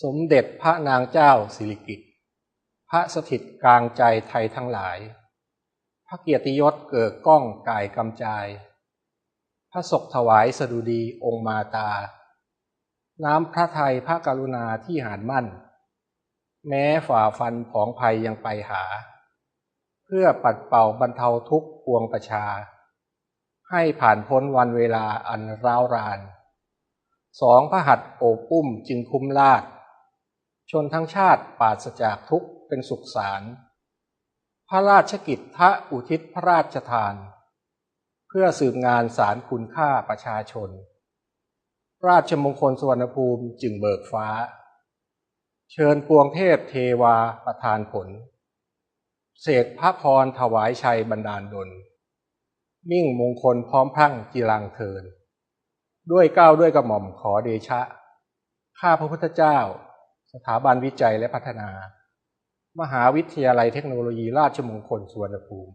สมเด็จพระนางเจ้าสิริกิติ์พระสถิตกลางใจไทยทั้งหลาย พระเกียรติยศเกิดก้องกายกำจาย พระศกถวายสดุดีองค์มาตา น้ำพระไทยพระกรุณาที่หานมั่น แม้ฝ่าฟันผองภัยยังไปหา เพื่อปัดเป่าบรรเทาทุกข์ปวงประชา ให้ผ่านพ้นวันเวลาอันร้าวรานสองพระหัตถ์โอบอุ้มจึงคุ้มลาด ชนทั้งชาติปราศจากทุกข์เป็นสุขสารพระราชกิจทะอุทิศพระราชทาน เพื่อสืบงานสารคุณค่าประชาชน ราชมงคลสวรรณภูมิจึงเบิกฟ้า เชิญปวงเทพเทวาประทานผล เสกพระพรถวายชัยบรรดาลดลมิ่งมงคลพร้อมพรั่งกีรังเทิน ด้วยก้าวด้วยกระหม่อมขอเดชะ ข้าพระพุทธเจ้า สถาบันวิจัยและพัฒนา มหาวิทยาลัยเทคโนโลยีราชมงคลสุวรรณภูมิ